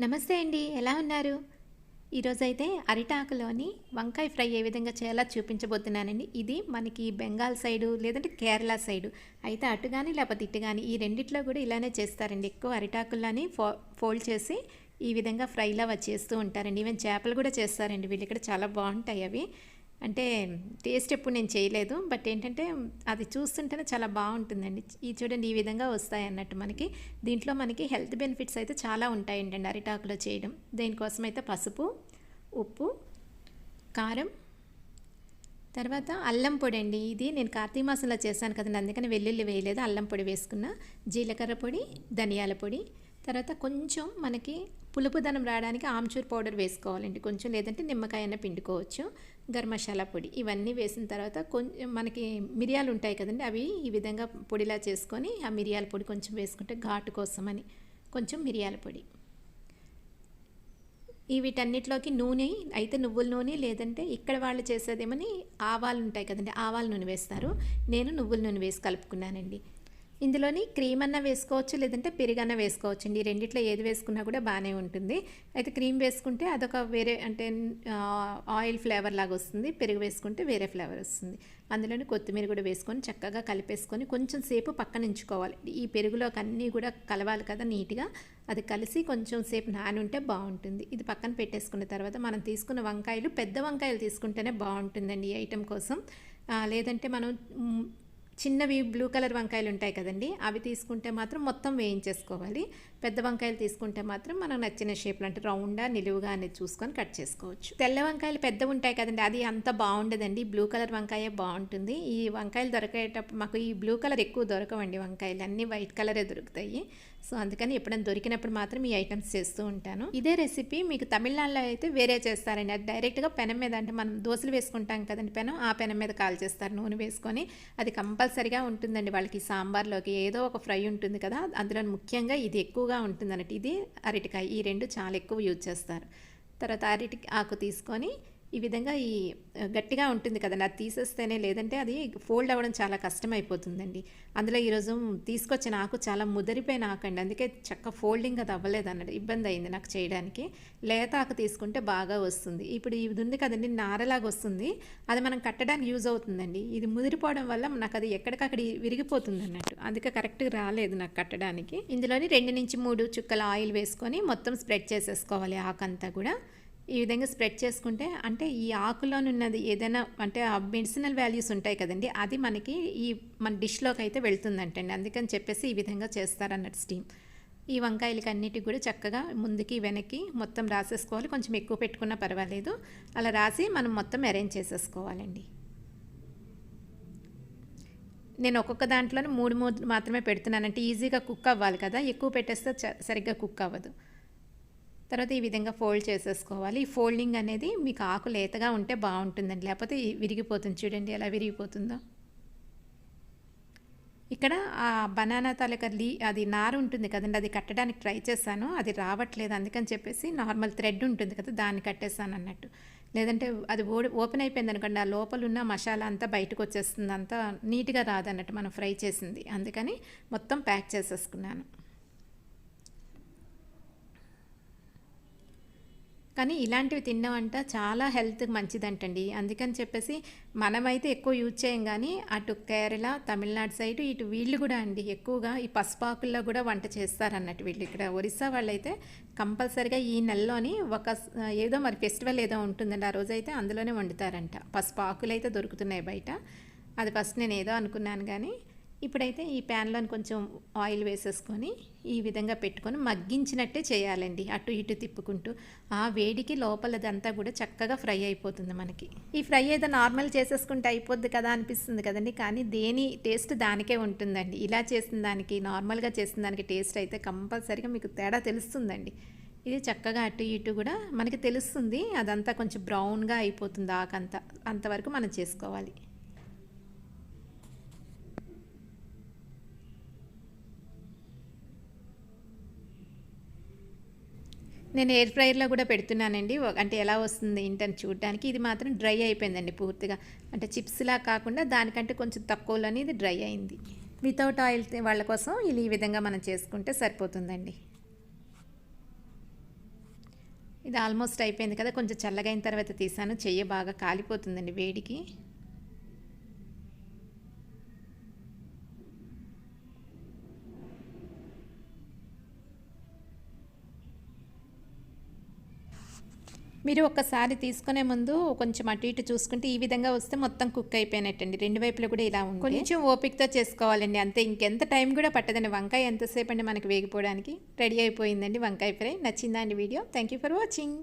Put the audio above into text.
నమస్తే అండి ఎలా ఉన్నారు? ఈరోజైతే అరిటాకులోని వంకాయ ఫ్రై ఏ విధంగా చేయాలో చూపించబోతున్నానండి. ఇది మనకి బెంగాల్ సైడు లేదంటే కేరళ సైడు. అయితే అటు కానీ లేకపోతే ఇటు కానీ ఈ రెండిట్లో కూడా ఇలానే చేస్తారండి. ఎక్కువ అరిటాకుల్లోని ఫో ఫోల్డ్ చేసి ఈ విధంగా ఫ్రైలా చేస్తూ ఉంటారండి. ఈవెన్ చేపలు కూడా చేస్తారండి. వీళ్ళు ఇక్కడ చాలా బాగుంటాయి అవి. అంటే టేస్ట్ ఎప్పుడు నేను చేయలేదు బట్ ఏంటంటే అది చూస్తుంటేనే చాలా బాగుంటుందండి. ఈ చూడండి ఈ విధంగా వస్తాయి అన్నట్టు మనకి. దీంట్లో మనకి హెల్త్ బెనిఫిట్స్ అయితే చాలా ఉంటాయండి అరిటాకులో చేయడం. దేనికోసం అయితే పసుపు ఉప్పు కారం తర్వాత అల్లం పొడి అండి. ఇది నేను కార్తీక మాసంలో చేశాను కదండి అందుకని వెల్లుల్లి వేయలేదు అల్లం పొడి వేసుకున్న. జీలకర్ర పొడి ధనియాల పొడి తర్వాత కొంచెం మనకి పులుపుదనం రావడానికి ఆమ్చూర్ పౌడర్ వేసుకోవాలండి. కొంచెం లేదంటే నిమ్మకాయ అయినా పిండుకోవచ్చు. గరం మసాలా పొడి ఇవన్నీ వేసిన తర్వాత కొంచెం మనకి మిరియాలు ఉంటాయి కదండి అవి ఈ విధంగా పొడిలా చేసుకొని ఆ మిరియాల పొడి కొంచెం వేసుకుంటే ఘాటు కోసమని కొంచెం మిరియాల పొడి. ఈ వీటన్నిటిలోకి నూనె అయితే నువ్వుల నూనె లేదంటే ఇక్కడ వాళ్ళు చేసేదేమని ఆవాలు ఉంటాయి కదండి ఆవాల నూనె వేస్తారు. నేను నువ్వుల నూనె వేసి కలుపుకున్నానండి. ఇందులోని క్రీమ్ అన్న వేసుకోవచ్చు లేదంటే పెరుగన్న వేసుకోవచ్చు అండి రెండిట్లో ఏది వేసుకున్నా కూడా బాగానే ఉంటుంది. అయితే క్రీమ్ వేసుకుంటే అదొక వేరే అంటే ఆయిల్ ఫ్లేవర్ లాగా వస్తుంది. పెరుగు వేసుకుంటే వేరే ఫ్లేవర్ వస్తుంది. అందులోని కొత్తిమీర కూడా వేసుకొని చక్కగా కలిపేసుకొని కొంచెం సేపు పక్కన ఉంచుకోవాలి. ఈ పెరుగులోకి అన్నీ కూడా కలవాలి కదా నీట్గా. అది కలిసి కొంచెం సేపు నాని ఉంటే బాగుంటుంది. ఇది పక్కన పెట్టేసుకున్న తర్వాత మనం తీసుకున్న వంకాయలు పెద్ద వంకాయలు తీసుకుంటేనే బాగుంటుందండి ఈ ఐటెం కోసం. లేదంటే మనం చిన్నవి బ్లూ కలర్ వంకాయలు ఉంటాయి కదండి అవి తీసుకుంటే మాత్రం మొత్తం వేయించేసుకోవాలి. పెద్ద వంకాయలు తీసుకుంటే మాత్రం మనం నచ్చిన షేప్లు అంటే రౌండా నిలువుగా అనేది చూసుకొని కట్ చేసుకోవచ్చు. తెల్ల వంకాయలు పెద్ద ఉంటాయి కదండి అది అంత బాగుండదండి. బ్లూ కలర్ వంకాయ బాగుంటుంది. ఈ వంకాయలు దొరికేటప్పుడు మాకు ఈ బ్లూ కలర్ ఎక్కువ దొరకవండి వంకాయలు. అన్నీ వైట్ కలరే దొరుకుతాయి. సో అందుకని ఎప్పుడైనా దొరికినప్పుడు మాత్రం ఈ ఐటమ్స్ చేస్తూ ఉంటాను. ఇదే రెసిపీ మీకు తమిళనాడులో అయితే వేరే చేస్తారండి. అది డైరెక్ట్గా పెనం మీద అంటే మనం దోశలు వేసుకుంటాం కదండి పెనం ఆ పెనం మీద కాల్ చేస్తారు నూనె వేసుకొని. అది కంపల్సరిగా ఉంటుందండి వాళ్ళకి సాంబార్లోకి. ఏదో ఒక ఫ్రై ఉంటుంది కదా అందులో ముఖ్యంగా ఇది ఎక్కువగా ఉంటుంది అన్నట్టు ఇది అరటికాయ. ఈ రెండు చాలా ఎక్కువ యూజ్ చేస్తారు. తర్వాత అరటి ఆకు తీసుకొని ఈ విధంగా ఈ గట్టిగా ఉంటుంది కదండి. అది తీసేస్తేనే లేదంటే అది ఫోల్డ్ అవ్వడం చాలా కష్టమైపోతుందండి. అందులో ఈరోజు తీసుకొచ్చిన ఆకు చాలా ముదిరిపోయిన ఆకు అండి. అందుకే చక్క ఫోల్డింగ్ అది అవ్వలేదు అన్నట్టు ఇబ్బంది అయింది నాకు చేయడానికి. లేత ఆకు తీసుకుంటే బాగా వస్తుంది. ఇప్పుడు ఇది ఉంది కదండి నారలాగా వస్తుంది. అది మనం కట్టడానికి యూజ్ అవుతుందండి. ఇది ముదిరిపోవడం వల్ల నాకు అది ఎక్కడికక్కడ విరిగిపోతుంది అన్నట్టు. అందుకే కరెక్ట్గా రాలేదు నాకు కట్టడానికి. ఇందులోని రెండు నుంచి మూడు చుక్కల ఆయిల్ వేసుకొని మొత్తం స్ప్రెడ్ చేసేసుకోవాలి ఆకంతా కూడా. ఈ విధంగా స్ప్రెడ్ చేసుకుంటే అంటే ఈ ఆకులోనున్నది ఏదైనా అంటే మెడిసినల్ వాల్యూస్ ఉంటాయి కదండి అది మనకి ఈ మన డిష్లోకి అయితే వెళ్తుందంటండి. అందుకని చెప్పేసి ఈ విధంగా చేస్తారన్నట్టు స్టీమ్. ఈ వంకాయలకి అన్నిటికి కూడా చక్కగా ముందుకి వెనక్కి మొత్తం రాసేసుకోవాలి. కొంచెం ఎక్కువ పెట్టుకున్నా పర్వాలేదు. అలా రాసి మనం మొత్తం అరేంజ్ చేసేసుకోవాలండి. నేను ఒక్కొక్క దాంట్లోనే మూడు మూడు మాత్రమే పెడుతున్నానంటే ఈజీగా కుక్ అవ్వాలి కదా. ఎక్కువ పెట్టేస్తే సరిగ్గా కుక్ అవ్వదు. తర్వాత ఈ విధంగా ఫోల్డ్ చేసేసుకోవాలి. ఈ ఫోల్డింగ్ అనేది మీకు ఆకు లేతగా ఉంటే బాగుంటుందండి. లేకపోతే విరిగిపోతుంది. చూడండి ఎలా విరిగిపోతుందో. ఇక్కడ ఆ బనానా తాలూకా లీ అది నారు ఉంటుంది కదండి. అది కట్టడానికి ట్రై చేశాను. అది రావట్లేదు. అందుకని చెప్పేసి నార్మల్ థ్రెడ్ ఉంటుంది కదా దాన్ని కట్టేశాను అన్నట్టు. లేదంటే అది ఓపెన్ అయిపోయింది అనుకోండి. ఆ లోపల ఉన్న మసాలా అంతా బయటకు వచ్చేస్తుంది. అంతా నీట్గా రాదన్నట్టు మనం ఫ్రై చేసింది. అందుకని మొత్తం ప్యాక్ చేసేసుకున్నాను. కానీ ఇలాంటివి తిన్నామంట చాలా హెల్త్కి మంచిదంటండి. అందుకని చెప్పేసి మనమైతే ఎక్కువ యూజ్ చేయం కానీ అటు కేరళ తమిళనాడు సైడ్ ఇటు వీళ్ళు కూడా అండి ఎక్కువగా ఈ పసుపాకుల్లో కూడా వంట చేస్తారన్నట్టు వీళ్ళు. ఇక్కడ ఒరిస్సా వాళ్ళైతే కంపల్సరిగా ఈ నెలలోని ఒక ఏదో మరి ఫెస్టివల్ ఏదో ఉంటుందండి. ఆ రోజైతే అందులోనే వండుతారంట. పసుపాకులు అయితే దొరుకుతున్నాయి బయట. అది ఫస్ట్ నేను ఏదో అనుకున్నాను కానీ ఇప్పుడైతే ఈ ప్యాన్లో కొంచెం ఆయిల్ వేసేసుకొని ఈ విధంగా పెట్టుకొని మగ్గించినట్టే చేయాలండి. అటు ఇటు తిప్పుకుంటూ. ఆ వేడికి లోపలదంతా కూడా చక్కగా ఫ్రై అయిపోతుంది మనకి. ఈ ఫ్రై ఏదో నార్మల్ చేసేసుకుంటే అయిపోద్ది కదా అనిపిస్తుంది కదండి. కానీ దేని టేస్ట్ దానికే ఉంటుందండి. ఇలా చేసిన దానికి నార్మల్గా చేసిన దానికి టేస్ట్ అయితే కంపల్సరీగా మీకు తేడా తెలుస్తుందండి. ఇది చక్కగా అటు ఇటు కూడా మనకి తెలుస్తుంది. అదంతా కొంచెం బ్రౌన్గా అయిపోతుంది ఆకంతా. అంతవరకు మనం చేసుకోవాలి. నేను ఎయిర్ ఫ్రైయర్లో కూడా పెడుతున్నానండి. అంటే ఎలా వస్తుంది ఏంటని చూడడానికి. ఇది మాత్రం డ్రై అయిపోయిందండి పూర్తిగా. అంటే చిప్స్లా కాకుండా దానికంటే కొంచెం తక్కువలోనే ఇది డ్రై అయింది. వితౌట్ ఆయిల్ వాళ్ళ కోసం ఇది ఈ విధంగా మనం చేసుకుంటే సరిపోతుందండి. ఇది ఆల్మోస్ట్ అయిపోయింది కదా. కొంచెం చల్లగైన తర్వాత తీసాను. చెయ్యి బాగా కాలిపోతుందండి వేడికి. మీరు ఒకసారి తీసుకునే ముందు కొంచెం అటు ఇటు చూసుకుంటే ఈ విధంగా వస్తే మొత్తం కుక్ అయిపోయినట్టండి. రెండు వైపులా కూడా ఇలా ఉంది కొంచెం ఓపికతో చేసుకోవాలండి అంతే. ఇంకెంత టైం కూడా పట్టదండి. వంకాయ ఎంతసేపు అండి మనకి వేగిపోవడానికి? రెడీ అయిపోయిందండి వంకాయ ఫ్రై. నచ్చిందా అండి video? Thank you for watching.